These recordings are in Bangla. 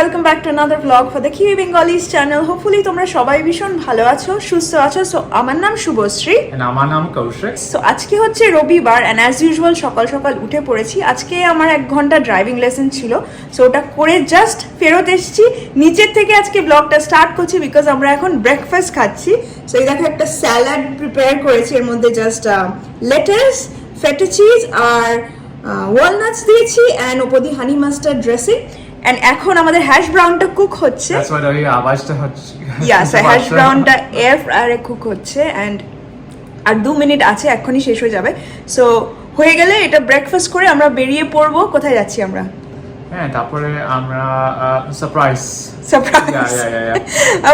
Welcome back to another blog for the Kiwi Bengalis channel hopefully তোমরা সবাই ভীষণ ভালো আছো সুস্থ আছো। সো আমার নাম শুভশ্রী। আমার নাম কৌশিক। সো আজকে হচ্ছে রবিবার অ্যান্ড অ্যাজ ইউজুয়াল সকাল সকাল উঠে পড়েছি। আজকে আমার এক ঘণ্টা ড্রাইভিং লেসন ছিল। সো ওটা করে জাস্ট ফেরত এসেছি। নিচের থেকে আজকে ব্লগটা স্টার্ট করছি বিকজ আমরা এখন ব্রেকফাস্ট খাচ্ছি। সো এই দেখো একটা স্যালাড প্রিপেয়ার করেছি। এর মধ্যে জাস্ট লেটাস ফেটা চিজ আর ওয়ালনাটস দিয়েছি অ্যান্ড ওপর দিয়ে হানি মাস্টার্ড ড্রেসিং অ্যান্ড এখন আমাদের হ্যাশ ব্রাউনটা কুক হচ্ছে। That's why ওই আওয়াজটা হচ্ছে। ইয়াস হ্যাশ ব্রাউনটা এয়ার ফ্রায়ারে কুক হচ্ছে অ্যান্ড আর দু মিনিট আছে এখনই শেষ হয়ে যাবে। সো হয়ে গেলে এটা ব্রেকফাস্ট করে আমরা বেরিয়ে পড়ব। কোথায় যাচ্ছি আমরা? হ্যাঁ তারপরে আমরা সারপ্রাইজ সারপ্রাইজ.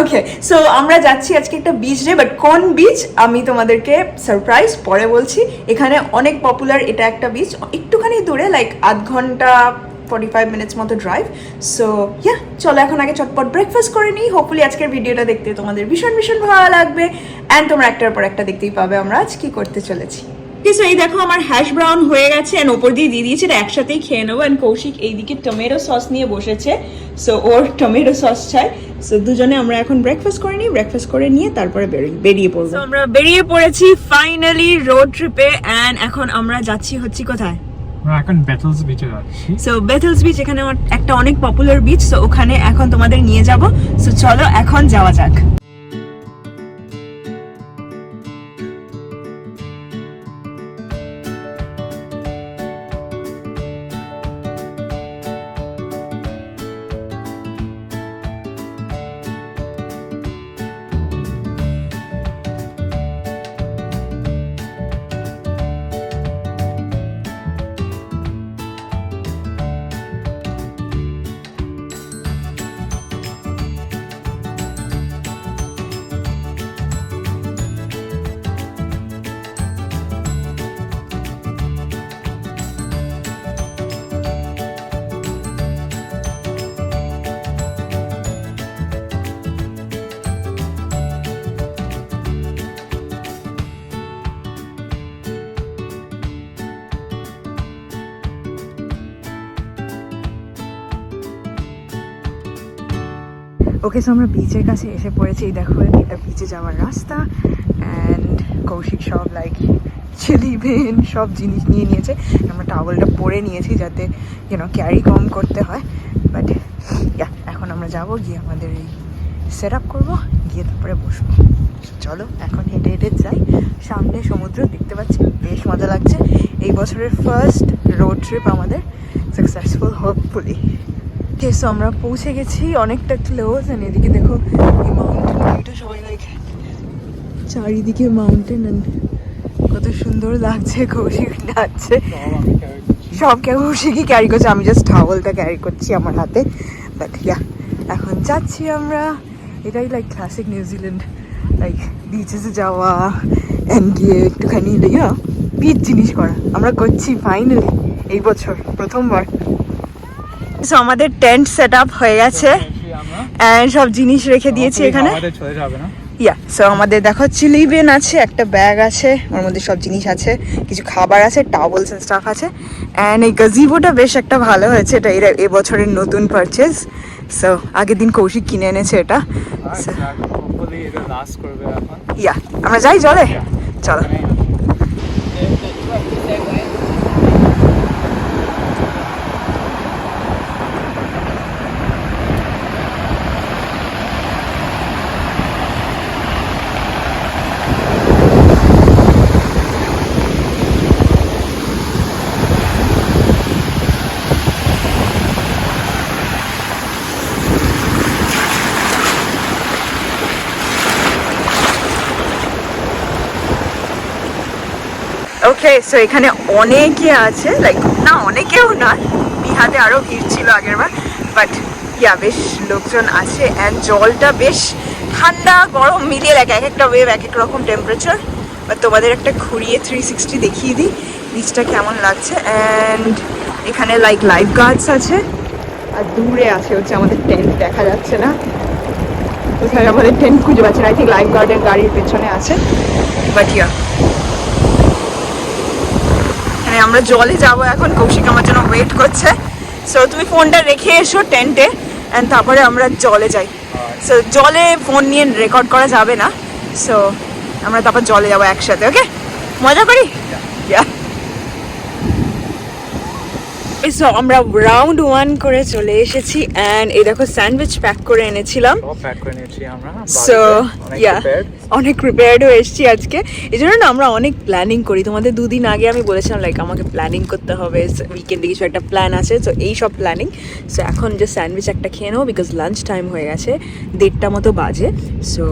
ওকে সো আমরা যাচ্ছি আজকে একটা বিচ ডে বাট কোন বিচ আমি তোমাদেরকে সারপ্রাইজ পরে বলছি। এখানে অনেক পপুলার এটা একটা বিচ একটুখানি দূরে লাইক আধ ঘণ্টা ফর্টি ফাইভ মিনিটস মতো ড্রাইভ সো ইয়া চলো এখন আগে চটপট ব্রেকফাস্ট করে নিই। হোপফুলি আজকের ভিডিওটা দেখতে তোমাদের ভীষণ ভীষণ ভালো লাগবে। অ্যান্ড তোমরা একটার পর একটা দেখতেই পাবে আমরা আজ কি করতে চলেছি। সো এই দেখো আমার হ্যাশ ব্রাউন হয়ে গেছে অ্যান্ড ওপর দিয়ে দিয়ে দিয়েছে। এটা একসাথেই খেয়ে নেব। অ্যান্ড কৌশিক এইদিকে টমেটো সস নিয়ে বসেছে। সো ওর টমেটো সস চাই। সো দুজনে আমরা এখন ব্রেকফাস্ট করে নিই। ব্রেকফাস্ট করে নিয়ে তারপরে বেরিয়ে পড়ব। আমরা বেরিয়ে পড়েছি ফাইনালি রোড ট্রিপে অ্যান্ড এখন আমরা যাচ্ছি হচ্ছে কোথায়? এখন ব্যাটলস বিচে যাচ্ছি। সো বেথলস বিচ এখানে একটা অনেক পপুলার বিচ সো ওখানে এখন তোমাদের নিয়ে যাব। সো চলো এখন যাওয়া যাক। ওকে সো আমরা বিচের কাছে এসে পড়েছি। দেখো, এটা বিচে যাওয়ার রাস্তা। অ্যান্ড কৌশিক সব লাইক চিলি বেন সব জিনিস নিয়ে নিয়েছে। আমরা টাওয়েলটা পরে নিয়েছি যাতে যেন ক্যারি কম করতে হয়। বাট এখন আমরা যাব, গিয়ে আমাদের এই সেট আপ করব, গিয়ে তারপরে বসবো। চলো, এখন হেঁটে হেঁটে যাই। সামনে সমুদ্র, দেখতে পাচ্ছি, বেশ মজা লাগছে। এই বছরের ফার্স্ট রোড ট্রিপ আমাদের। সাকসেসফুল হোপফুলি সো আমরা পৌঁছে গেছি অনেকটা ক্লোজ এন্ড এদিকে দেখো এই মাউন্টেন ভিউটা সবাই লাইক চারিদিকে মাউন্টেন কত সুন্দর লাগছে, কৌশিক যাচ্ছে সব কৌশিকই ক্যারি করছে, আমি জাস্ট টাওয়েলটা ক্যারি করছি আমার হাতে। বাট ইয়া এখন যাচ্ছি আমরা। এটাই like classic New Zealand like বিচেসে যাওয়া অ্যান্ড গিয়ে একটুখানি বিচ জিনিস করা। আমরা করছি ফাইনালি এই বছর, প্রথমবার। সো আমাদের টেন্ট সেট আপ হয়ে গেছে। অ্যান্ড সব জিনিস রেখে দিয়েছি এখানে। চলে ইয়া সো আমাদের দেখো চিলি বেন আছে একটা ব্যাগ আছে ওর মধ্যে সব জিনিস আছে কিছু খাবার আছে টাওয়েলস এন্ড স্টাফ আছে। অ্যান্ড এই গাজিবোটা বেশ একটা ভালো হয়েছে এটা এর এবছরের নতুন পারচেজ সো আগের দিন কৌশিক কিনে এনেছে এটা। ইয়া আমরা যাই জলে চলো। ওকে সো এখানে অনেকে আছে লাইক না, অনেকেও না। বিহাতে আরও ভিড় ছিল আগের বার বাট ইয়া, বেশ লোকজন আছে অ্যান্ড জলটা বেশ ঠান্ডা, গরম, মিলিয়ে লাগে এক একটা ওয়েভ এক এক রকম টেম্পারেচার বাট তোমাদের একটা ঘুরিয়ে থ্রি সিক্সটি দেখিয়ে দিই বিচটা কেমন লাগছে। অ্যান্ড এখানে লাইক লাইফ গার্ডস আছে। আর দূরে আছে হচ্ছে আমাদের টেন্ট দেখা যাচ্ছে না। কোথায় আমাদের টেন্ট খুঁজে পাচ্ছি না। আই থিঙ্ক লাইফ গার্ডের গাড়ির পেছনে আছে। বাট ইয়া আমরা জলে যাব এখন। কৌশিক আমার জন্য ওয়েট করছে। সো তুমি ফোনটা রেখে এসো টেন্টে অ্যান্ড তারপরে আমরা জলে যাই। সো জলে ফোন নিয়ে রেকর্ড করা যাবে না। সো আমরা তারপর জলে যাব একসাথে ওকে মজা করি. সো আমরা রাউন্ড ওয়ান করে চলে এসেছি অ্যান্ড এই দেখো স্যান্ডউইচ প্যাক করে এনেছিলাম। প্যাক করে নিয়েছি আমরা সো ইয়া prepared। অনেক প্রিপেয়ার্ড হয়ে এসেছি আজকে। এই জন্য না আমরা অনেক প্ল্যানিং করি। তোমাদের দুদিন আগে আমি বলেছিলাম লাইক আমাকে প্ল্যানিং করতে হবে। উইকেন্ডে কিছু একটা প্ল্যান আছে। তো এই সব প্ল্যানিং সো এখন যে স্যান্ডউইচ একটা খেয়ে নেব বিকজ লাঞ্চ টাইম হয়ে গেছে। দেড়টা মতো বাজে। সো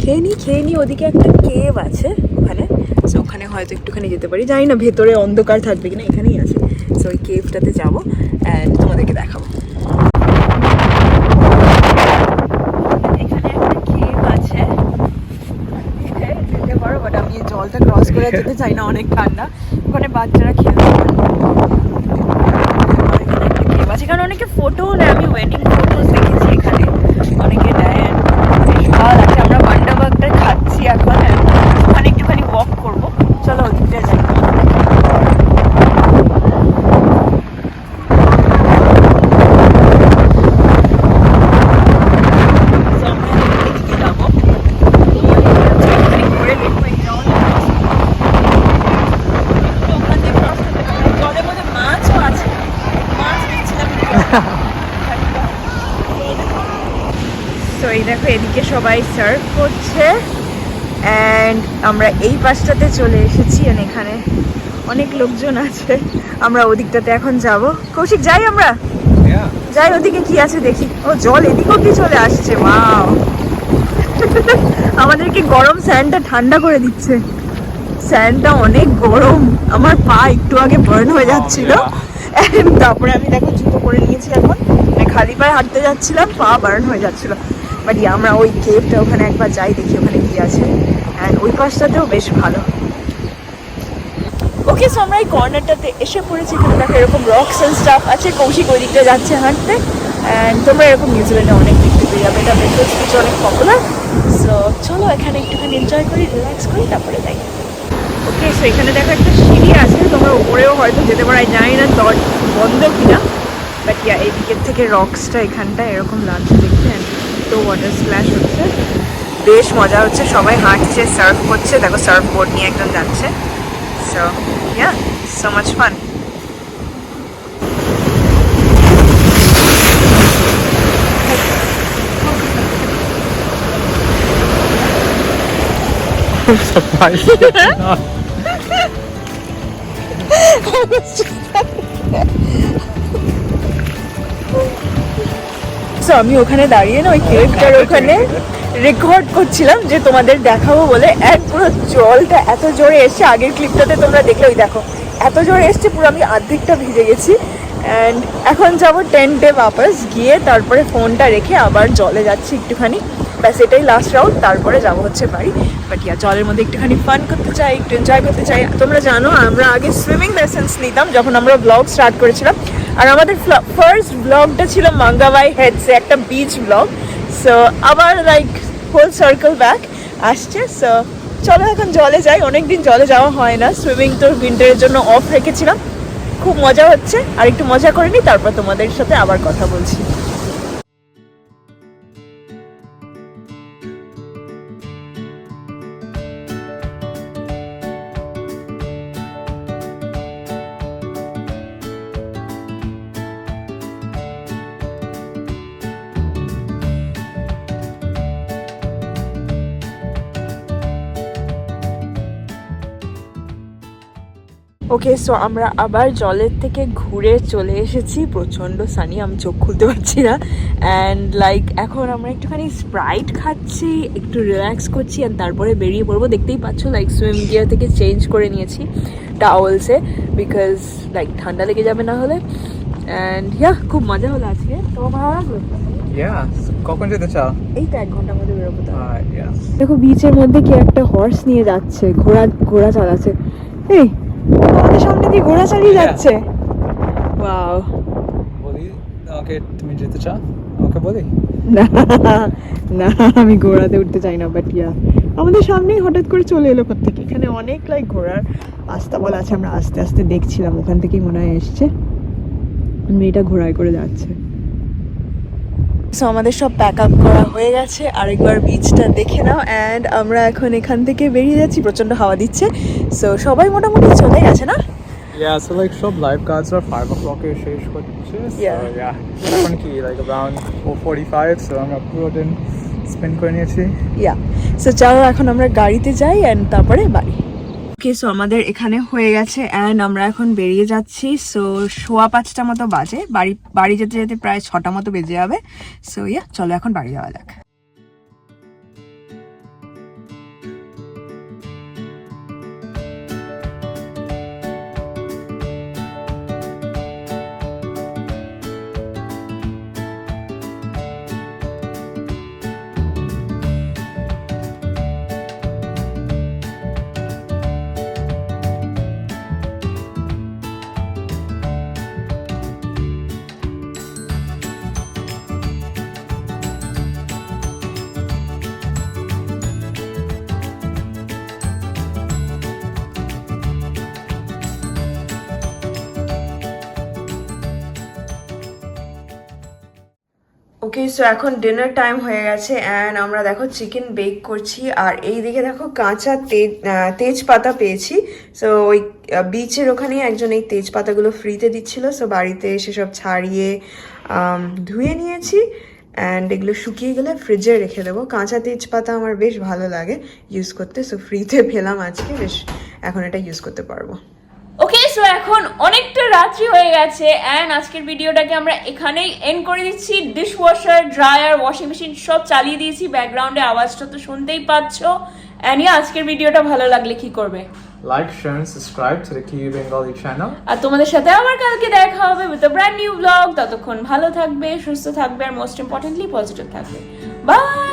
খেয়ে নিই খেয়ে নিই ওদিকে একটা কেভ আছে ওখানে। সো ওখানে হয়তো একটুখানি যেতে পারি। জানি না, ভেতরে অন্ধকার থাকবে কিনা এখানেই আছে। সো ওই কেভটাতে যাব অ্যান্ড তোমাদেরকে দেখাবো এখানে একটা কেভ আছে যেতে পারো বাট আমি এই জলটা ক্রস করে যেতে চাই না, অনেক ঠান্ডা। ওখানে বাচ্চারা খেলতে পারে কারণ অনেকে ফটো নেয় আমি ওয়েডিং ফটোস দেখেছি এখানে অনেকে নেয় and বেশ ভালো লাগছে আমরা পান্ডাবাগটা খাচ্ছি এখন and ওখানে একটুখানি ওয়াক করব চলো ওদিকটা যাই So, আমরা এদিকে যাব। একটুখানি ঘুরে দেখব এই ground টা। তো ওখান দিয়ে cross করতে পারব। জলের মধ্যে মাছও আছে। মাছ দেখছিলাম তো এই দেখো এদিকে সবাই সার্ভ করছে। অ্যান্ড আমরা এই পাশটাতে চলে এসেছি এখানে অনেক লোকজন আছে। আমরা ওদিকটাতে এখন যাব। কৌশিক যাই আমরা। যাই ওদিকে কি আছে দেখি। ও জল এদিক অব্দি চলে আসছে ওয়াও আমাদেরকে গরম স্যান্ডটা ঠান্ডা করে দিচ্ছে। স্যান্ডটা অনেক গরম। আমার পা একটু আগে বার্ন হয়ে যাচ্ছিল। And তারপরে আমি দেখো জুতো করে নিয়েছি এখন। মানে খালি পায়ে হাঁটতে যাচ্ছিলাম, পা বার্ন হয়ে যাচ্ছিল। বাট আমরা ওই কেভটা ওখানে একবার যাই, দেখি ওখানে কি আছে। অ্যান্ড ওই পাশটাতেও বেশ ভালো। ওকে সো আমরা এই কর্নারটাতে এসে পড়েছি। এখানে দেখো এরকম রক্স অ্যান্ড স্টাফ আছে, কৌশিক ওই দিকটা যাচ্ছে হাঁটতে। অ্যান্ড তোমরা এরকম নিউজিল্যান্ডে অনেক দেখতে পেয়ে যাবে। এটা বেঙ্গলস বিচ অনেক পপুলার সো চলো এখানে একটুখানি এনজয় করি রিল্যাক্স করি, তারপরে যাই। ওকে সো এখানে দেখো একটা সিঁড়ি আছে, তোমরা উপরেও হয়তো যেতে পারাই জানি না দর বন্ধ কিনা বাট ইয়া এই দিকের থেকে রক্সটা এখানটা এরকম লাগছে দেখতে তো ওয়াটার স্প্ল্যাশ হচ্ছে। বেশ মজা হচ্ছে, সবাই হাঁটছে সার্ফ করছে, দেখো সার্ফ বোর্ড নিয়ে একদম যাচ্ছে। So yeah so much fun আমি ওখানে দাঁড়িয়ে না ওই কেকটার ওখানে রেকর্ড করছিলাম যে তোমাদের দেখাবো বলে এক পুরো জলটা এত জোরে এসছে আগের ক্লিপটাতে তোমরা দেখলে ওই দেখো এত জোরে এসছে পুরো আমি আর্ধেকটা ভিজে গেছি। অ্যান্ড এখন যাব টেন্টে বাপাস গিয়ে তারপরে ফোনটা রেখে আবার জলে যাচ্ছি একটুখানি। ব্যাস, এটাই লাস্ট রাউন্ড তারপরে যাব হচ্ছে বাড়ি। বাট ইয়া জলের মধ্যে একটুখানি ফান করতে চাই, একটু এনজয় করতে চাই। তোমরা জানো, আমরা আগে সুইমিং লেসেন্স নিতাম যখন আমরা ব্লগ স্টার্ট করেছিলাম। আর আমাদের ফার্স্ট ব্লগটা ছিল মাঙ্গাবাই হেডসে একটা বিচ ব্লগ সো আবার লাইক হোল সার্কেল ব্যাক আসছে। সো চলো এখন জলে যাই, অনেকদিন জলে যাওয়া হয় না। সুইমিং তো উইন্টারের জন্য অফ রেখেছিলাম। খুব মজা হচ্ছে। আর একটু মজা করে নিই তারপর তোমাদের সাথে আবার কথা বলছি। ওকে সো আমরা আবার জলের থেকে ঘুরে চলে এসেছি। প্রচণ্ড সানি আমি চোখ খুলতে পারছি না। অ্যান্ড লাইক এখন আমরা একটুখানি স্প্রাইট খাচ্ছি একটু রিল্যাক্স করছি অ্যান্ড তারপরে বেরিয়ে পড়ব। দেখতেই পাচ্ছ লাইক সুইম গিয়ার থেকে চেঞ্জ করে নিয়েছি টাওয়েলসে বিকজ লাইক ঠান্ডা লেগে যাবে না হলে। অ্যান্ড ইয়া খুব মজা হলো আজকে। তোমার ভালো লাগল? কখন যেতে চাও? এই তো এক ঘণ্টার মধ্যে বেরোবো তো Uh, দেখো বিচের মধ্যে কি একটা হর্স নিয়ে যাচ্ছে ঘোড়া ঘোড়া চালাচ্ছে। এই সামনে দিয়ে ঘোড়া চালিয়ে। যাচ্ছে। ওয়াও বলি আমাকে তুমি যেতে চাও? আমাকে বলি? না না আমি ঘোড়াতে উঠতে চাই না বাট ইয়া আমাদের সামনেই হঠাৎ করে চলে এলো থেকে এখানে অনেক লাইক ঘোড়ার আস্তাবল আছে আমরা আস্তে আস্তে দেখছিলাম ওখান থেকেই মনে হয় এসছে। মেয়েটা ঘোড়ায় করে যাচ্ছে। সো আমাদের সব প্যাক আপ করা হয়ে গেছে। আরেকবার বিচটা দেখে নাও। অ্যান্ড আমরা এখন এখান থেকে বেরিয়ে যাচ্ছি। প্রচণ্ড হাওয়া দিচ্ছে। সো সবাই মোটামুটি চলে গেছে না? Yeah, so like সব lifeguards are 5 o'clock এ শেষ করে দিচ্ছে। So Yeah. yeah এখন কি like around 4:45 so আমরা পুরো দিন স্পেন্ড করে নিয়েছি। ইয়া সো চলো এখন আমরা গাড়িতে যাই অ্যান্ড তারপরে বাড়ি। ওকে সো আমাদের এখানে হয়ে গেছে অ্যান্ড আমরা এখন বেরিয়ে যাচ্ছি। সো সোয়া পাঁচটা মতো বাজে। বাড়ি বাড়ি যেতে যেতে প্রায় ছটা মতো বেজে যাবে। সো ইয়া চলো এখন বাড়ি যাওয়া যাক। ওকে সো এখন ডিনার টাইম হয়ে গেছে অ্যান্ড আমরা দেখো চিকেন বেক করছি আর এই দিকে দেখো কাঁচা তেজ তেজপাতা পেয়েছি। সো ওই বিচের ওখানে একজন এই তেজপাতাগুলো ফ্রিতে দিচ্ছিল। সো বাড়িতে সেসব ছাড়িয়ে ধুয়ে নিয়েছি অ্যান্ড এগুলো শুকিয়ে গেলে ফ্রিজে রেখে দেবো। কাঁচা তেজপাতা আমার বেশ ভালো লাগে ইউজ করতে। সো ফ্রিতে পেলাম আজকে, বেশ, এখন এটা ইউজ করতে পারব। সো এখন অনেকটা রাত্রি হয়ে গেছে অ্যান্ড আজকের ভিডিওটাকে আমরা এখানেই এন্ড করে দিচ্ছি। Dishwasher dryer washing machine সব চালিয়ে দিয়েছি ব্যাকগ্রাউন্ডে আওয়াজটা তো শুনতেই পাচ্ছ। অ্যান্ড আজকের ভিডিওটা ভালো লাগলে কি করবে? Share and subscribe to the Kiwi Bengali channel. আর তোমাদের সাথে আবার কালকে দেখা হবে with a brand new vlog ততক্ষণ ভালো থাকবে সুস্থ থাকবে আর মোস্ট ইম্পর্টেন্টলি পজিটিভ থাকবে। বাই